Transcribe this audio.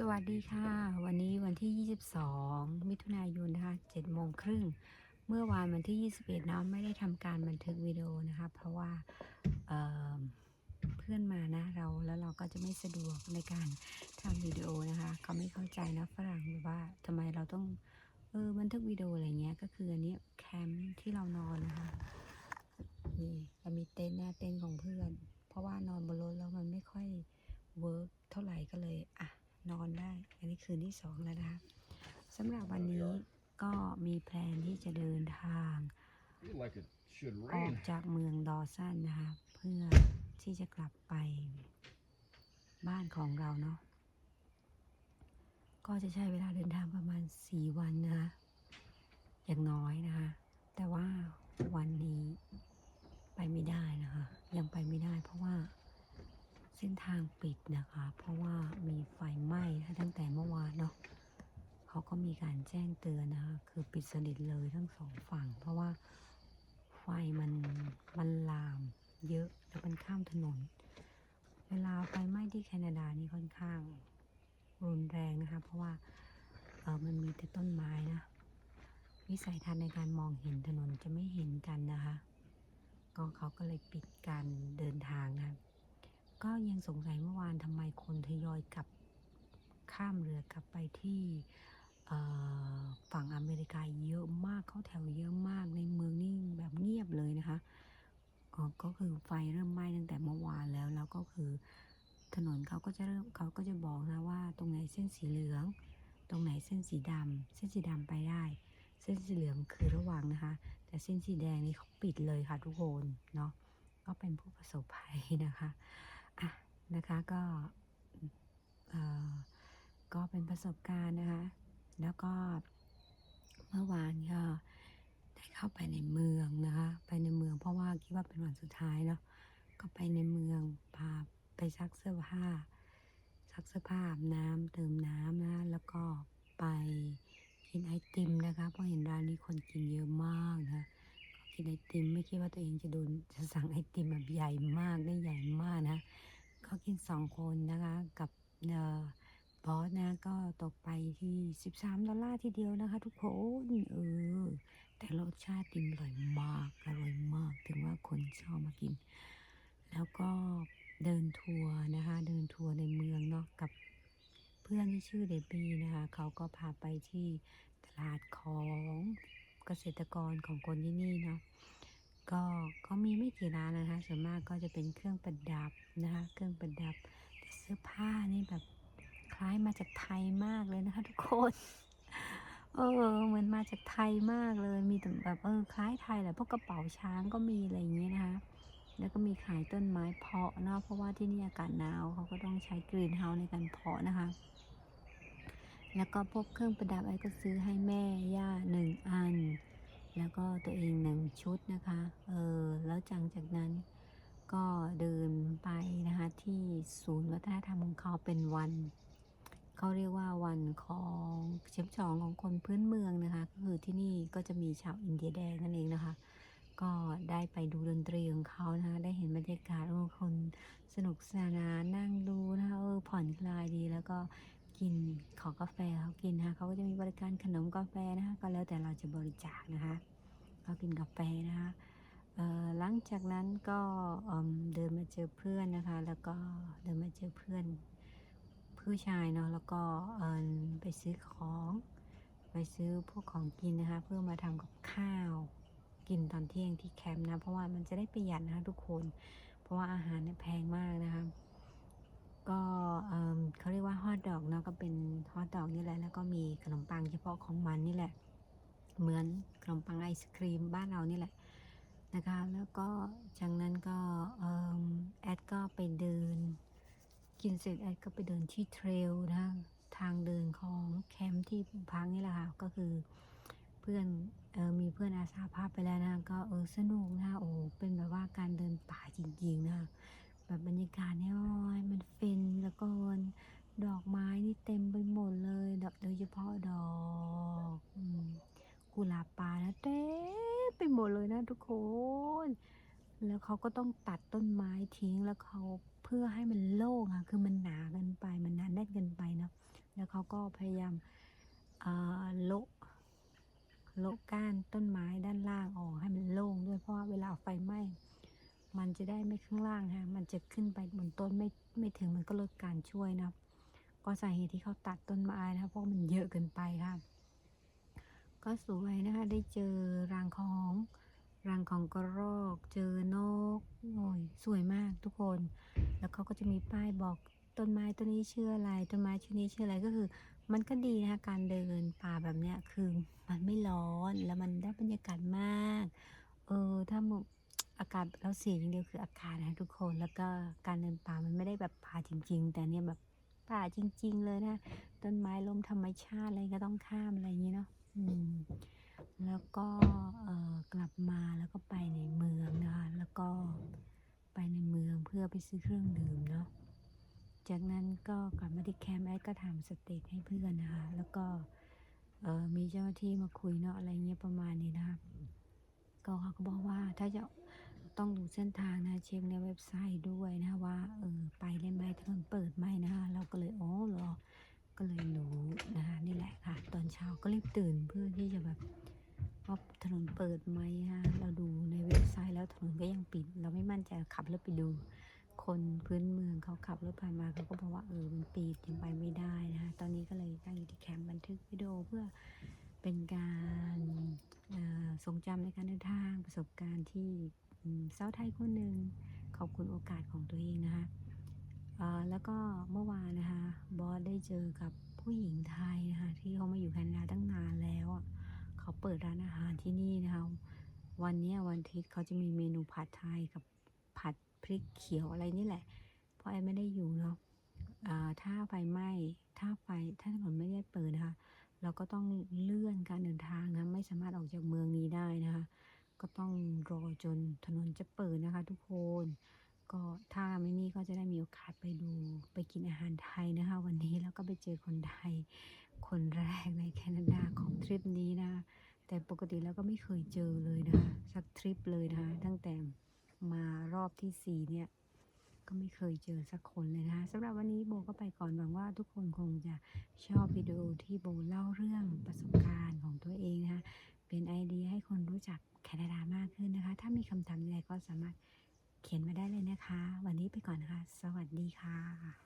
สวัสดีค่ะ วันนี้วันที่ 22 มิถุนายนนะคะ7โมงครึ่ง เมื่อวานวันที่ 21เนาะไม่ได้ทำการบันทึกวิดีโอนะคะ เพราะว่าเเพื่อนมานะเราแล้วเราก็จะไม่สะดวกในการทำวิดีโอนะคะเขาไม่เข้าใจนะฝรั่งว่าทำไมเราต้องเออบันทึกวิดีโออะไรเงี้ยก็คืออันนี้แคมป์ที่เรานอนนะคะนี่เรามีเต็นท์นะเต็นท์ของเพื่อน เพราะว่านอนบนรถแล้วมันไม่ค่อยเวิร์กเท่าไหร่ก็เลยอะ นอนได้ อันนี้คืนที่สองแล้วนะคะสำหรับวันนี้ก็มีแพลนที่จะเดินทาง Feel like it should ออก rain. จากเมืองดอร์ซันนะคะ เพื่อที่จะกลับไปบ้านของเราเนาะก็จะใช้เวลาเดินทางประมาณสี่วันนะคะอย่างน้อยนะคะ แต่ว่าวันนี้ไปไม่ได้นะคะ ยังไปไม่ได้เพราะว่า เส้นทางปิดนะคะ เพราะว่ามีไฟไหม้ตั้งแต่เมื่อวานเนาะเขาก็มีการแจ้งเตือนนะคะ คือปิดสนิทเลยทั้งสองฝั่ง เพราะว่าไฟมันมันลามเยอะแล้วมันข้ามถนน เวลาไฟไหม้ที่แคนาดานี่ค่อนข้างรุนแรงนะคะ เพราะว่าเออมันมีแต่ต้นไม้นะ วิสัยทัศน์ในการมองเห็นถนนจะไม่เห็นกันนะคะก็เขาก็เลยปิดการเดินทางนะ ยังสงสัยเมื่อวานทำไมคนทยอยกลับข้ามเรือกลับไปที่ฝั่งอเมริกาเยอะมากเข้าแถวเยอะมากในเมืองนี่แบบเงียบเลยนะคะก็คือไฟเริ่มไหม้ตั้งแต่เมื่อวานแล้วแล้วก็คือถนนเขาก็จะเริ่มเขาก็จะบอกนะว่า ตรงไหนเส้นสีเหลือง ตรงไหนเส้นสีดำเส้นสีดำไปได้ เส้นสีเหลืองคือระวังนะคะ แต่เส้นสีแดงนี่เขาปิดเลยค่ะทุกคนเนาะก็เป็นผู้ประสบภัยนะคะอะ นะคะก็ก็เป็นประสบการณ์นะคะ แล้วก็เมื่อวานก็ได้เข้าไปในเมืองนะคะ ไปในเมืองเพราะว่าคิดว่าเป็นวันสุดท้ายเนาะก็ไปในเมืองพาไปซักเสื้อผ้าซักเสื้อผ้าน้ำเติมน้ำนะแล้วก็ไปกินไอติมนะคะเพราะเห็นร้านนี้คนกินเยอะมากนะก็กินไอติมไม่คิดว่าตัวเองจะโดนจะสั่งไอติมแบบใหญ่มากได้ใหญ่มากนะ ก็กินสองคนนะคะกับเบอสนะก็ตกไปที่ 13 ดอลลาร์ทีเดียวนะคะทุกคนเออแต่รสชาติติมอร่อยมากอร่อยมากถึงว่าคนชอบมากิน แล้วก็เดินทัวร์นะคะ เดินทัวร์ในเมืองเนาะกับเพื่อนที่ชื่อเดบี้นะคะ เขาก็พาไปที่ตลาดของเกษตรกรของคนที่นี่เนาะก็ก็มีไม่กี่ร้านนะ คะส่วนมากก็จะเป็นเครื่องประดับนะคะ เครื่องประดับแต่เสื้อผ้านี่แบบคล้ายมาจากไทยมากเลยนะคะ ทุกคนเออเหมือนมาจากไทยมากเลย มีแต่แบบเออคล้ายไทยแหละพวกกระเป๋าช้างก็มีอะไรอย่างเงี้ยนะคะ แล้วก็มีขายต้นไม้เพาะเนาะเพราะว่าที่นี่อากาศหนาวเขาก็ต้องใช้กรีนเฮาส์ในการเพาะนะคะ แล้วก็พวกเครื่องประดับไอ้ก็ซื้อให้แม่ย่าหนึ่งอัน แล้วก็ตัวเองหนึ่งชุดนะคะ เออ แล้วจังจากนั้นก็เดินไปนะคะที่ศูนย์วัฒนธรรมของเขาเป็นวัน เขาเรียกว่าวันของเฉลิมฉลองของคนพื้นเมืองนะคะก็คือที่นี่ก็จะมีชาวอินเดียแดงนั่นเองนะคะ ก็ได้ไปดูดนตรีของเขานะคะได้เห็นบรรยากาศของคนสนุกสนานนั่งดูนะคะเออผ่อนคลายดีแล้วก็กินขอกาแฟเขากินนะคะเขาก็จะมีบริการขนมกาแฟนะคะก็แล้วแต่เราจะบริจาคนะคะก็กินกาแฟนะคะ หลังจากนั้นก็เดินมาเจอเพื่อนนะคะ แล้วก็เดินมาเจอเพื่อนผู้ชายเนาะแล้วก็ไปซื้อของ ไปซื้อพวกของกินนะคะ เพื่อมาทำกับข้าวกินตอนเที่ยงที่แคมป์นะ เพราะว่ามันจะได้ประหยัดนะคะทุกคน เพราะว่าอาหารเนี่ยแพงมากนะคะ ก็เอิ่มเขาเรียกว่าฮอทดอกเนาะก็เป็นฮอทดอกนี่แหละ แล้วก็มีขนมปังเฉพาะของมันนี่แหละ เหมือนขนมปังไอศครีมบ้านเรานี่แหละ นะคะ แล้วก็จากนั้นก็แอดก็ไปเดิน กินเสร็จแอดก็ไปเดินที่เทรลนะทางเดินของแคมป์ที่พักนี่แหละค่ะ ก็คือเพื่อนออมีเพื่อนอาสาพาไปแล้วนะ ก็เออสนุกนะโอ้เป็นแบบว่าการเดินป่าจริงๆนะแบบบรรยากาศเนี่ยมันเฟนแล้วก็ดอกไม้นี่เต็มไปหมดเลยดอกโดยเฉพาะดอกกุหลาบป่านะเต็ม ไปหมดเลยนะทุกคน แล้วเขาก็ต้องตัดต้นไม้ทิ้งแล้วเขาเพื่อให้มันโล่งอะคือมันหนาเกินไป มันหนาแน่นเกินไปเนาะแล้วเขาก็พยายามโละโละก้านต้นไม้ด้านล่างออกให้มันโล่งด้วยเพราะว่าเวลาไฟไหม้มันจะได้ไม่ข้างล่างค่ะมันจะขึ้นไปบนต้นไม่ไม่ถึงมันก็ลดการช่วยนะก็สาเหตุที่เขาตัดต้นไม้นะคะเพราะมันเยอะเกินไปค่ะ ก็สวยนะคะ ได้เจอรังของรังของกระรอก เจอนกโอ้ยสวยมากทุกคน แล้วเขาก็จะมีป้ายบอกต้นไม้ต้นนี้ชื่ออะไร ต้นไม้ชื่อนี้ชื่ออะไรก็คือ มันก็ดีนะคะการเดินป่าแบบเนี้ยคือมันไม่ร้อนแล้วมันได้บรรยากาศมาก เออถ้าอากาศเราเสียอย่างเดียวคืออากาศนะทุกคนแล้วก็การเดินป่ามันไม่ได้แบบป่าจริง ๆ แต่เนี่ยแบบป่าจริง ๆ เลยนะต้นไม้ล้มธรรมชาติอะไรก็ต้องข้ามอะไรอย่างนี้เนาะ ก็กลับมาแล้วก็ไปในเมืองนะคะแล้วก็ไปในเมืองเพื่อไปซื้อเครื่องดื่มเนาะจากนั้นก็กลับมาที่แคมป์แอดก็ทำสเต็กให้เพื่อนนะคะแล้วก็มีเจ้าหน้าที่มาคุยเนาะอะไรเงี้ยประมาณนี้นะคะก็เขาก็บอกว่าถ้าจะต้องดูเส้นทางนะเช็คในเว็บไซต์ด้วยนะว่าเออไปได้ไหมถนนเปิดไหมนะคะเราก็เลยอ๋อเหรอก็เลยรู้นะคะนี่แหละค่ะ ตอนเช้าก็รีบตื่นเพื่อที่จะแบบ ว่าถนนเปิดไหมฮะ เราดูในเว็บไซต์แล้วถนนก็ยังปิด เราไม่มั่นใจขับรถไปดู คนพื้นเมืองเขาขับรถผ่านมาเขาก็บอกว่าเออมันปิดยังไปไม่ได้นะคะ ตอนนี้ก็เลยตั้งอยู่ที่แคมป์บันทึกวิดีโอเพื่อเป็นการทรงจำในการเดินทางประสบการณ์ที่สาวไทยคนหนึ่งขอบคุณโอกาสของตัวเองนะคะแล้วก็เมื่อวานนะคะบอสได้เจอกับผู้หญิงไทยนะคะที่เขามาอยู่แคนาดาตั้งนานแล้วอะ เขาเปิดร้านอาหารที่นี่นะคะ วันนี้วันอาทิตย์เขาจะมีเมนูผัดไทยกับผัดพริกเขียวอะไรนี่แหละ เพราะแอนไม่ได้อยู่เนาะถ้าไฟไหม้ถ้าไฟถ้าถนนไม่ได้เปิดนะคะ เราก็ต้องเลื่อนการเดินทางนะไม่สามารถออกจากเมืองนี้ได้นะคะ ก็ต้องรอจนถนนจะเปิดนะคะ ทุกคน ก็ถ้าไม่นี่ก็จะได้มีโอกาสไปดูไปกินอาหารไทยนะคะ วันนี้แล้วก็ไปเจอคนไทย คนแรกในแคนาดาของทริปนี้นะ แต่ปกติแล้วก็ไม่เคยเจอเลยนะคะสักทริปเลยนะคะตั้งแต่มารอบที่สี่เนี่ยก็ไม่เคยเจอสักคนเลยนะคะสำหรับวันนี้โบก็ไปก่อนหวังว่าทุกคนคงจะชอบวิดีโอที่โบเล่าเรื่องประสบการณ์ของตัวเองนะคะเป็นไอเดียให้คนรู้จักแคนาดามากขึ้นนะคะ ถ้ามีคำถามอะไรก็สามารถ เขียนมาได้เลยนะคะ วันนี้ไปก่อนนะคะสวัสดีค่ะ